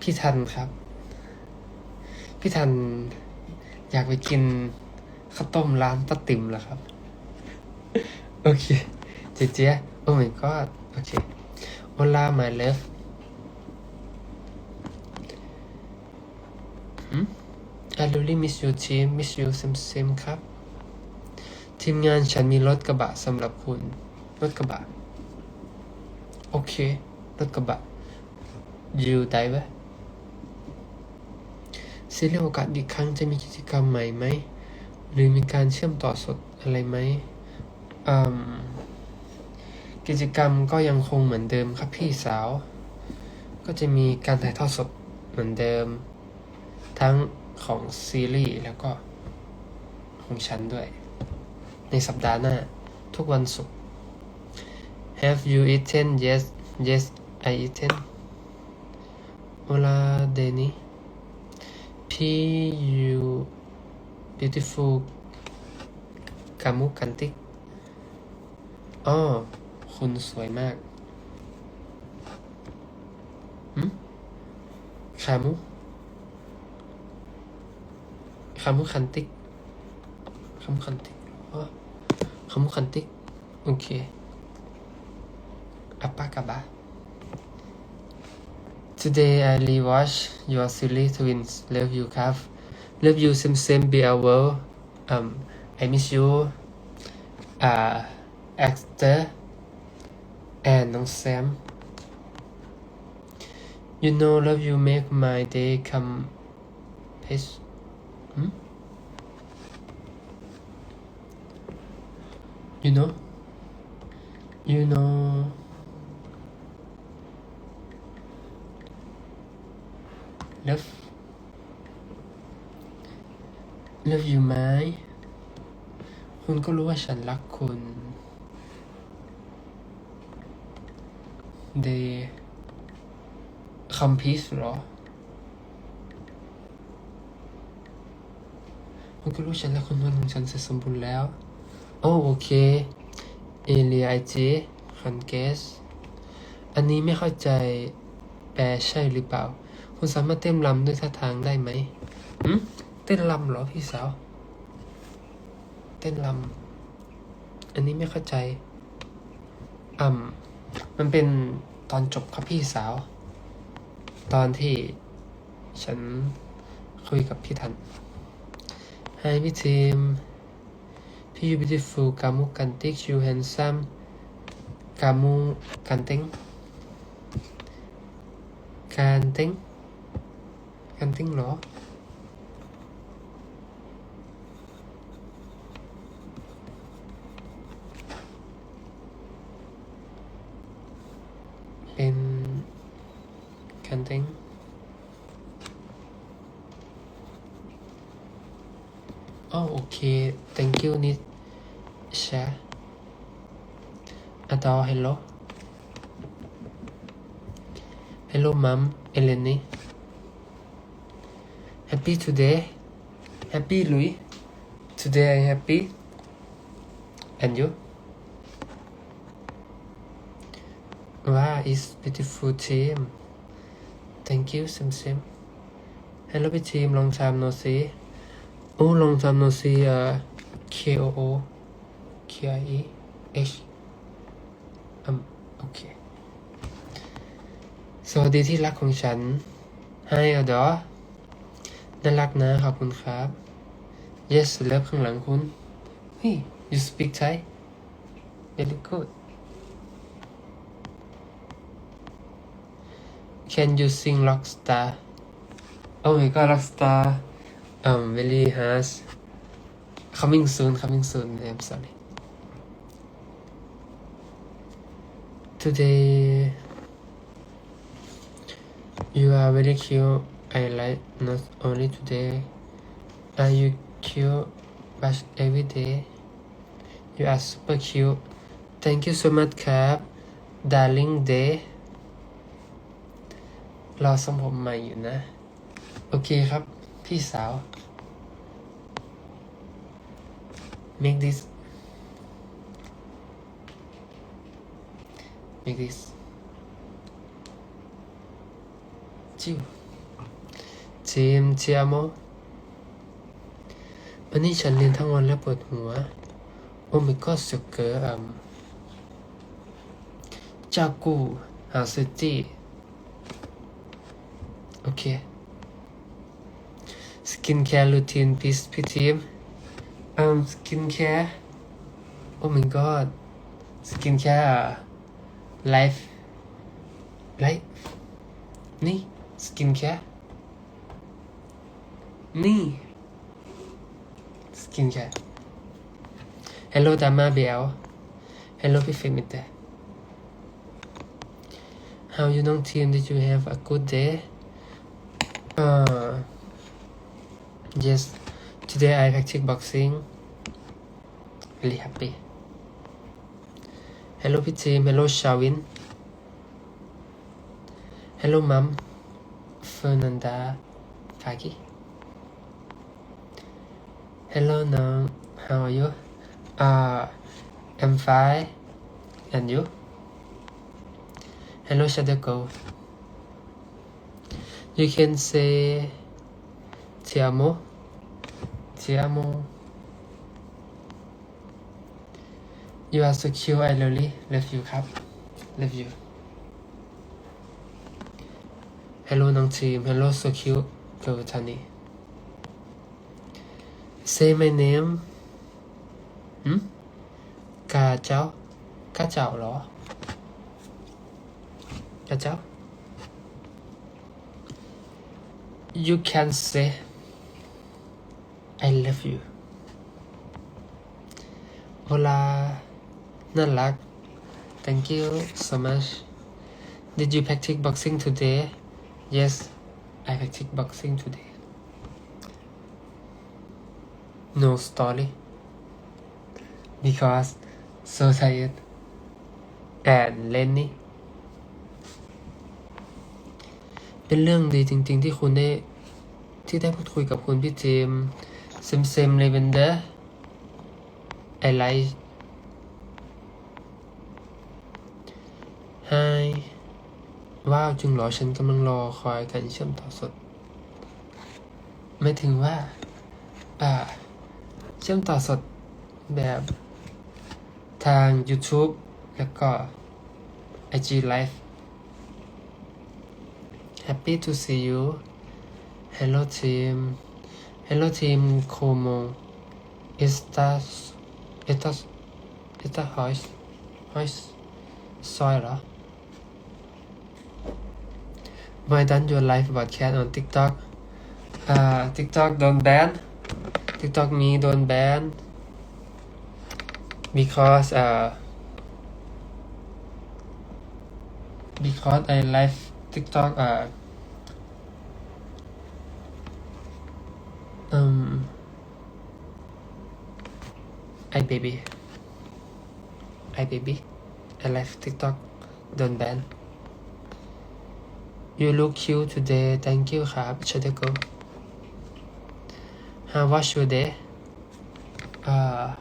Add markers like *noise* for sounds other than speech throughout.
พี่ทันครับ พี่ทันอยากไปกินข้าวต้มร้านป้าติ๋มเหรอครับ โอเค เจ๊เจ๊โอ้ my god โอเค Hola my love หืม I really miss you team miss you sim sim ครับ ทีมงานฉันมีรถกระบะสำหรับคุณ รถกระบะ โอเค รถกระบะอยู่ ได้โอกาสอีกครั้งจะมีกิจกรรมใหม่ไหม หรือมีการเชื่อมต่อสดอะไรไหมมกิจกรรมก็ยังคงเหมือนเดิมครับพี่สาว ก็จะมีการถ่ายทอดสดเหมือนเดิม ทั้งของซีรีส์แล้วก็ของฉันด้วย ในสัปดาห์หน้า ทุกวันศุกร์ Have you eaten? Yes, yes, I eaten. Hola, Danny. พี่ยู beautiful kamu cantik อ๋อคุณสวยมากหืม kamu kamu cantik kamu cantik อ๋อ kamu cantik โอเค apa kabar Today I rewatch your series Twins Love you ครับ Love you same same be our um I miss you uh actor and น้องแซม You know love you make my day come peace หืม You know You know Love Love you ไหมคุณก็รู้ว่าฉันรักคุณ They come peace เหรอ คุณก็รู้ฉันและคนวันของฉันเสร็จสมบูรณ์แล้ว โอ้โอเค เอเลียไอเจคอนเกส อันนี้ไม่เข้าใจแปลใช่หรือเปล่า คุณสามารถเต้นรำด้วยท่าทางได้ไหมหืมเต้นรำเหรอพี่สาว เต้นรำอันนี้ไม่เข้าใจอ่ำมันเป็นตอนจบครับพี่สาว ตอนที่ฉันคุยกับพี่ทัน Hi พี่ทีม พี่ you beautiful กามุกันติก you handsome กามุกันติงกันติงกันติง Something wrong เป็น Canting อ๋อโอเค thank you นิดแชร์อะต่อ hello hello mom เอเลนนี่ happy today happy ลุย today I happy and you Wow, it's beautiful team. Thank you, Sim Sim. Hello, big team. Long time no see. Oh, long time no see. Uh, K O O K I E H. Um, okay. สวัสดีที่รักของฉัน ให้อดอ น่ารักนะขอบคุณครับ Yes เลิฟข้างหลังคุณ เฮ้ย you speak Thai very good Can you sing Rockstar? Oh my god, Rockstar. Um, really has. Coming soon, coming soon. I'm sorry. Today, you are very cute. I like not only today. Are you cute, but every day? You are super cute. Thank you so much, Cap. Darling Day. รอทรงผมใหม่อยู่นะ โอเคครับ พี่สาว make this make this จิ้ว ทีมเชียโมวันนี้ฉันเรียนทั้งวันและปวดหัว โอม่ก็สุกเกอร์อืมจากกูหาซิตี้โอเค สกินแคร์รูทีนพีซพี่ทีมอืมสกินแคร์โอ้ my god สกินแคร์ไลฟ์ไลฟ์นี่สกินแคร์ นี่ สกินแคร์ Hello Dama Biel Hello พี่ฟิมิเต How you น้องทีม Did you have a good day uh yes today I practice boxing really happy Hello พี่ทีม Hello ชาวิน Hello mom Fernanda Kaki Hello น้อง How are you uh I'm fine and you Hello Shadow Go You can say Ti amo Ti amo You are so cute I really love you ครับ love you Hello น้องทีม Hello so cute girl Tani Say my name หืมกาเจ้าก Say my name. Hmm? Cà cháo. Cá chảo đó. Cháo. You can say I love you. Hola. Not luck. Thank you so much. Did you practice boxing today? Yes, I practice boxing today. No story because so tired and Lenny เป็นเรื่องดีจริง ๆ ที่คุณได้ ที่ได้พูดคุยกับคุณพี่เจมเซมเซมเลเวนเดอร์ไอไลท์ไฮว้าวจึงหรอฉันกำลังรอคอยการเชื่อมต่อสด ไม่ถึงว่า เชื่อมต่อสดแบบทาง YouTube แล้วก็ IG Live Happy to see you Hello team Hello team Como Estas Estas Estas House House Soy เหรอ Why done your live broadcast on TikTok อ่า TikTok โดนแบน TikTok มีโดนแบน because uh because I live TikTok uh um I baby I baby I live TikTok don't ban you look cute today thank you ครับ should I go how was your day uh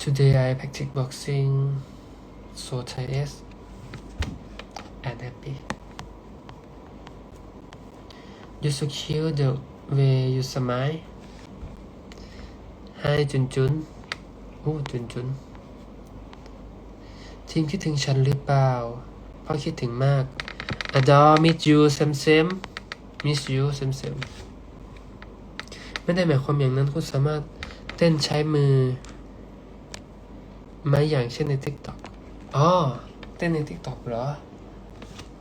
Today I practice boxing, so tired and happy. You so cute the way you smile. Hi จุนจุนโอ้จุนจุนทีมคิดถึงฉันหรือเปล่าพ่อคิดถึงมาก Adore miss you same same miss you same same ไม่ได้หมายความอย่างนั้นคุณสามารถเต้นใช้มือไม่อย่างเช่นใน TikTok อ๋อ เต้นใน TikTok เหรอ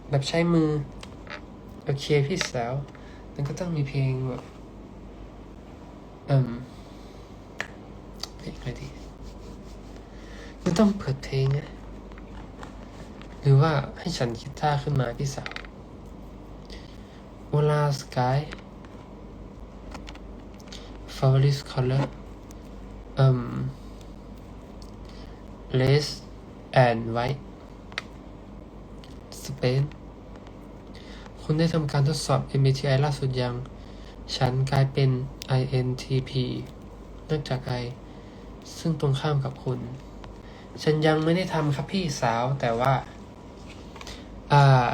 แบบใช้มือ โอเคพี่สาวมันก็ต้องมีเพลงแบบอืมเพลงอะไรดีก็ต้องเปิดเพลงอะหรือว่าให้ฉันกีตาร์ขึ้นมาพี่สาว o l a Sky Favorite color อืม Red and White Spain คุณได้ทำการทดสอบ MBTI ล่าสุดยัง ฉันกลายเป็น INTP เนื่องจาก I ซึ่งตรงข้ามกับคุณ ฉันยังไม่ได้ทำครับพี่สาวแต่ว่า อ่า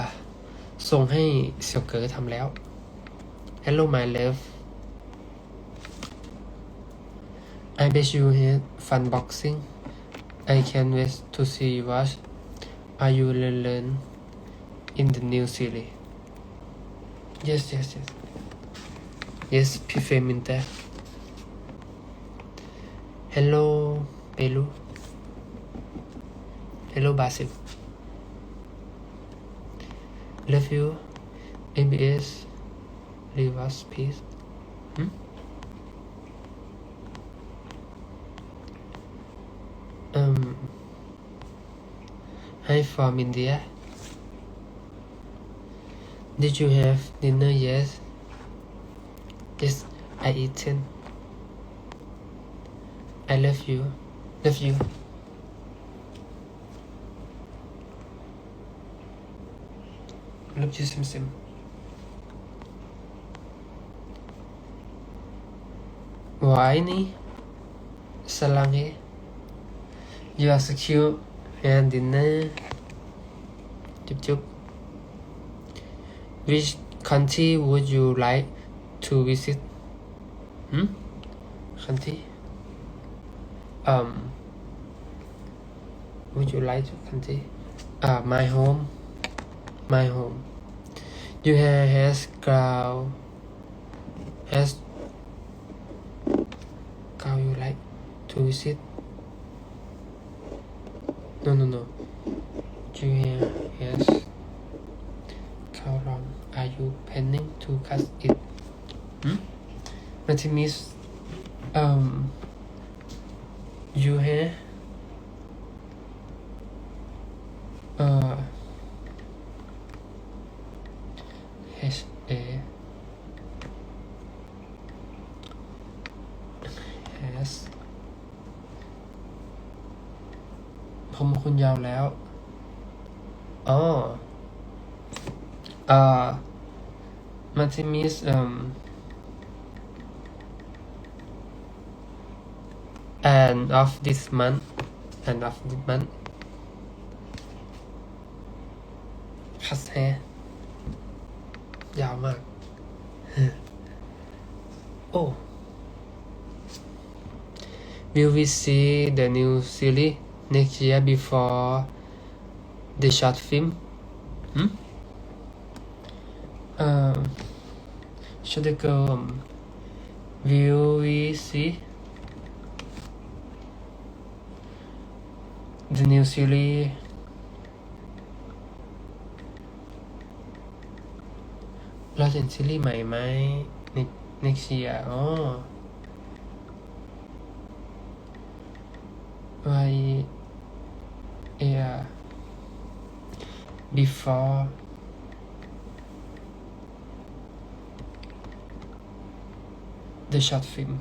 ส่งให้เสี่ยวเก๋อทำแล้ว Hello my love bet you had fun boxing I can't wait to see you watch Are you learn learn in the new series Yes yes yes Yes พี่เฟรมมินแต่ Hello เปรู Hello Basil Love you ABS Leave us peace Hi from India Did you have dinner? Yes. Yes, I eaten. I love you. Love you. Love you, Sim Sim. Why ni? Salange. Eh? You are so cute. And. Chup chup. Which country would you like to visit? Hmm? Country? Um. Would you like to country? Uh, my home. My home. You have has ground. Has cow you like to visit? No, no, no. You yes. how long are you planning to cut it? Hmm? Means um you have uh H A has ผม คุณยาวแล้ว อ๋อ uh Matimis um end of this month end of this month คัสแฮยาวมาก *laughs* โอ้ Will we see the new series next year before the short film? Hmm? Uh, should I go? Um, will we see the new series? Oh. เราจะเห็นซีรีส์ใหม่ไหม next next year อ๋อ why before the short film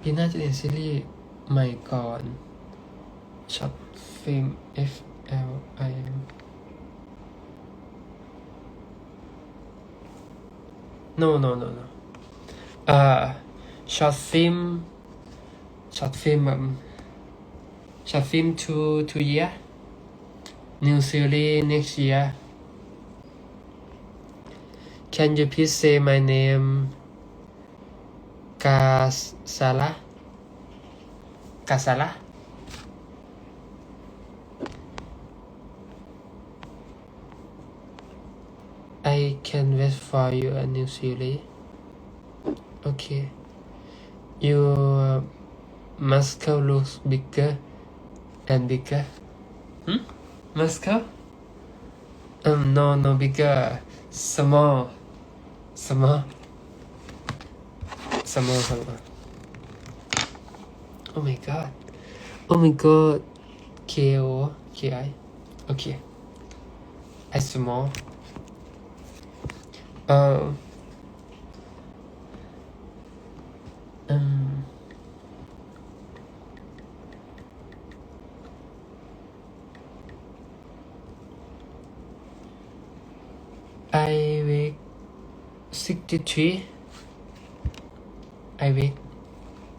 ปีหน้าจะเห็นซีรีส์ใหม่ก่อน short film F L I M no no no no uh short film short film um, short film two two year. New series next year. Can you please say my name? Kasala. Kasala. I can wait for you a new series okay. Your uh, Moscow looks bigger and bigger hmm? Moscow? Um no no bigger small small small small oh my god. Oh my god. K O K I? Okay. I small um um I weigh 63 I weigh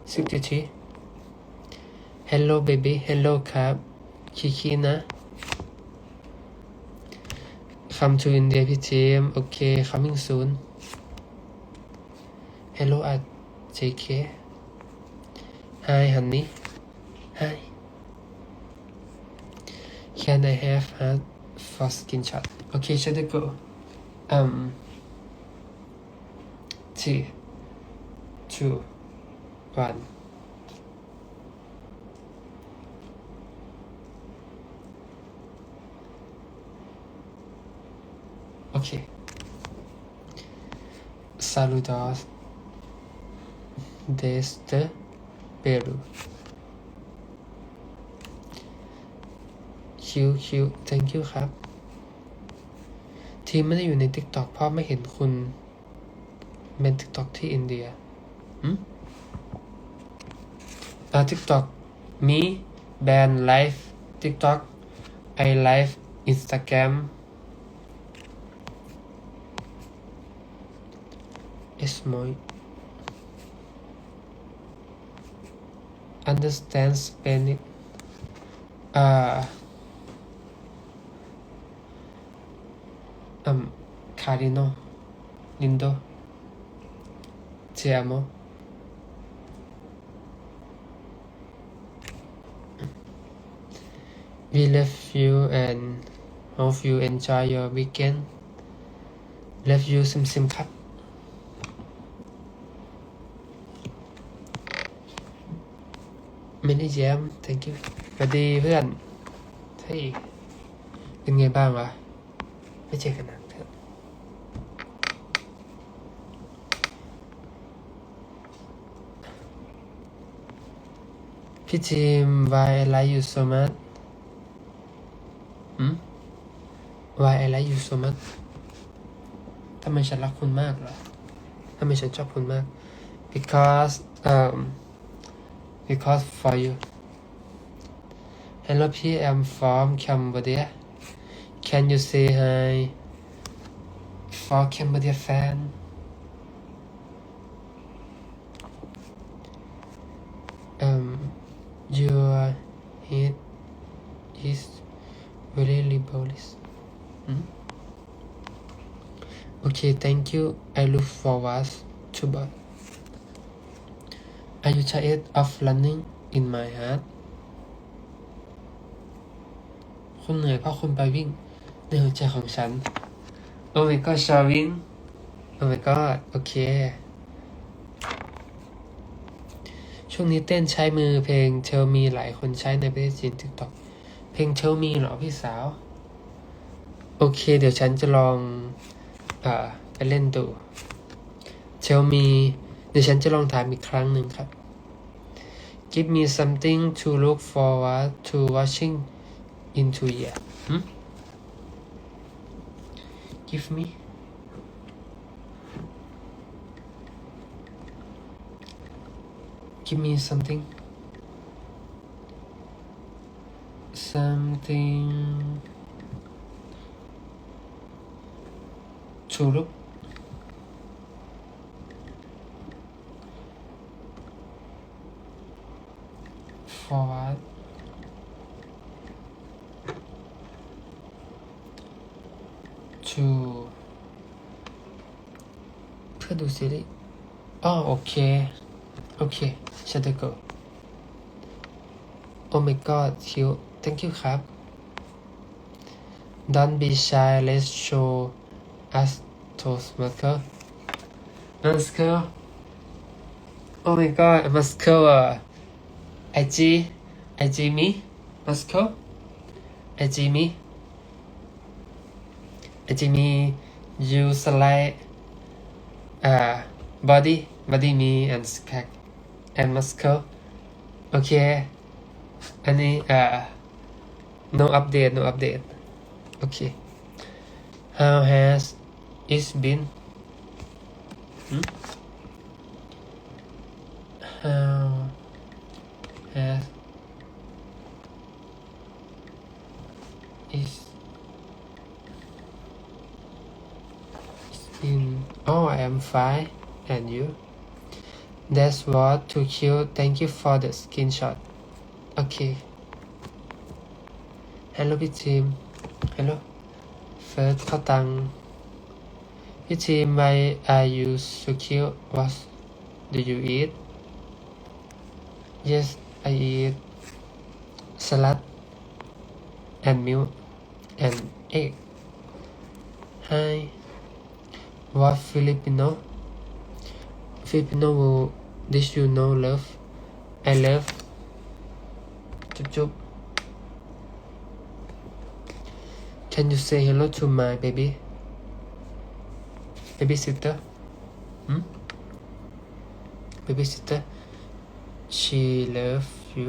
63 Hello baby Hello ครับคิคินะ come to India พี่เจมส์โอเค coming soon hello at JK hi honey hi can I have heart for screenshot okay should I go um three two one โอเค saludos desde Peru คิวคิว thank you ครับ ทีมไม่ได้อยู่ใน TikTok เพราะไม่เห็นคุณ เบนทิกตอกที่อินเดียอืาทิกตอกมีแบนไลฟ์ทิกตอกไอไลฟ์อินสตาแกรม es muy understands Spanish uh, um, Carino Lindo Ti amo We love you and hope you enjoy your weekend love you ซิมซิมครับ ไม่ได้แย้ม thank you สวัสดีเพื่อนเฮ้ยเป็นไงบ้างวะ ไม่เจอกันนานเพี่ทีม why I like you so much หืม why I like you so much ทำไมฉันรักคุณมากเหรอทำไมฉันชอบคุณมาก because um because for you hello พี่ I'm from Cambodia can you say hi for Cambodia fan um your head is very liberalist hmm? Okay thank you I look forward to buy Are you tired of running in my heart คุณเหนื่อยเพราะคุณไปวิ่งในหัวใจของฉัน Oh my god ชาวิน Oh my god โอเคช่วงนี้เต้นใช้มือเพลง Tell Me หลายคนใช้ในประเทศจีน TikTok เพลง Tell Me เหรอพี่สาว โอเค เดี๋ยวฉันจะลอง เอ่อไปเล่นดู Tell Me เดี๋ยวฉันจะลองถามอีกครั้งหนึ่งครับ Give me something to look forward to watching into year hmm? Give me Give me something something to look forward to เพื่อดูซีรีส์อ๋อโอเค โอเคชัดเจน go Oh my god cute thank you ครับ Don't be shy let's show us toast marker marker Oh my god marker อ่ะ IG IG me marker IG me IG me you slide uh body body me and skag and muscle โอเค อันนี้อ่า no update no update โอเค how has it been hmm? how has it it's been oh I am fine and you That's what too cute. Thank you for the screenshot. Okay. Hello, big team. Hello. first เข้าตัง it's email are you secure? What do you eat? Yes, I eat salad and milk and egg. Hi. What Filipino? Filipino will this you know love. I love chup chup. Can you say hello to my baby? babysitter hmm babysitter she love you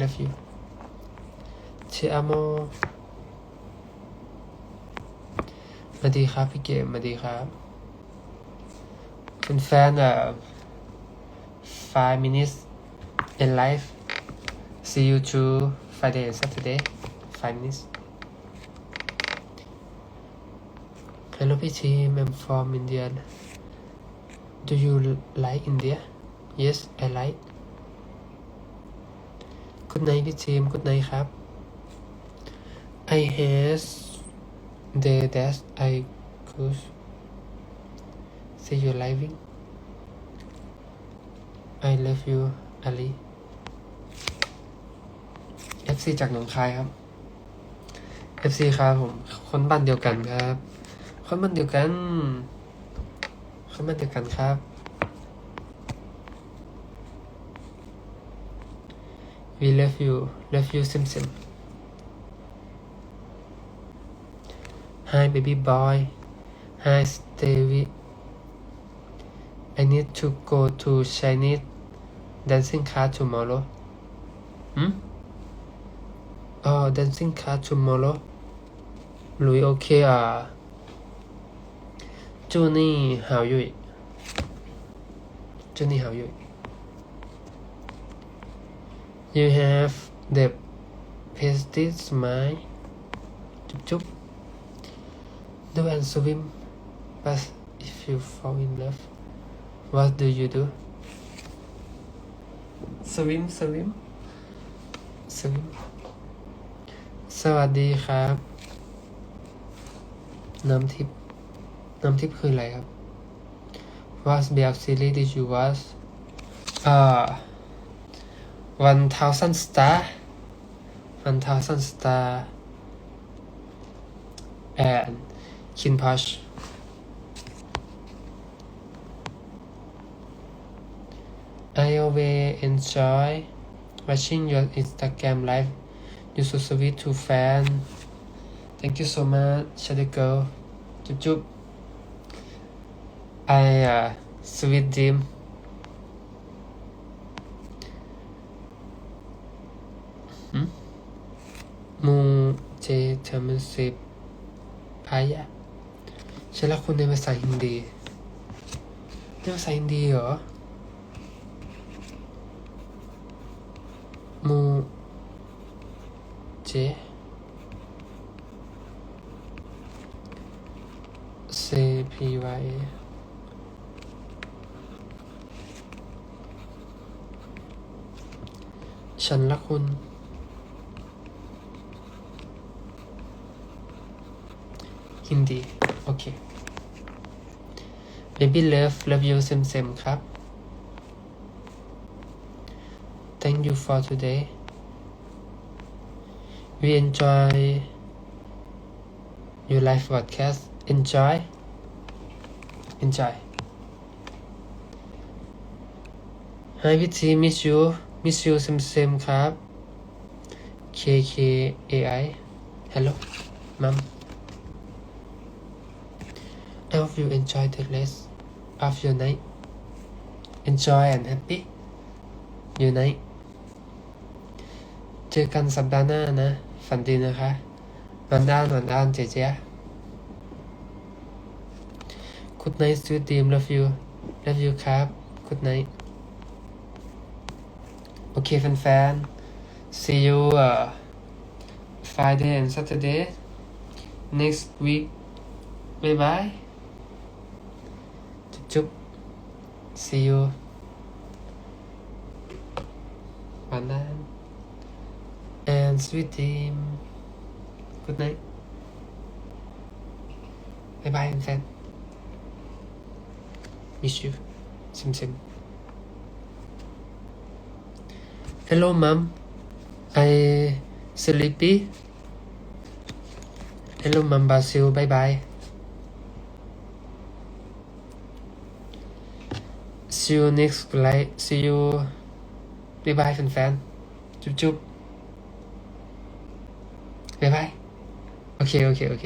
love you Ti amo สวัสดีครับพี่เกมสวัสดีครับ เป็นแฟนเอ่อ five minutes in life see you to Friday and Saturday five minutes Hello พี่ทีม I'm from India do you like India yes I like good night พี่ทีม good night ครับ I has the that I could see you living I love you Ali FC จากหนองคายครับ FC ครับผม คนบ้านเดียวกันครับ คนบ้านเดียวกันคนบ้านเดียวกันครับ We love you love you sim sim Hi baby boy Hi Stevie I need to go to Chinese dancing class tomorrow หืมอ๋อ dancing class tomorrow หลุยโอเคอะ จูนี่ฮาวยุยจูนี่ฮาวยุย you have the pestis smile จุ๊บจุ๊บ do and swim but if you fall in love what do you do? Swim swim swim สวัสดีครับ น้ำทิพย์ น้ำทิพย์คืออะไรครับ What best series did you watch อ่า one thousand star one thousand star and Kin Posh I always enjoy watching your Instagram live. You so sweet to fan. Thank you so much, Shadow Girl. Chup chup. I uh, sweet dream. หืมมูเจเ ทอร์มิสิบพายะฉันรักคุณในภาษาฮินดีในภาษาฮินดีเหรอ baby love love you เซมเซมครับ thank you for today we enjoy your live broadcast enjoy enjoy hi พี่ที miss you miss you เซมเซมครับ K K A I hello mom I hope you enjoy the rest Of your night enjoy and happy your night เจอกันสัปดาห์หน้านะ ฝันดีนะคะวันด้านวันด้านเจ๊เจ๊ Good night sweet dream love you love you ครับ Good night โอเคแฟนๆ see you uh, Friday and Saturday next week bye bye see you. Pandan. And sweet team. good night. Bye bye and miss you. Sim sim hello mom I sleepy. Hello mom Basil. Bye bye see you next live see you Bye bye แฟนๆ จุ๊บจุ๊บบ๊ายบายโอเค โอเค โอเค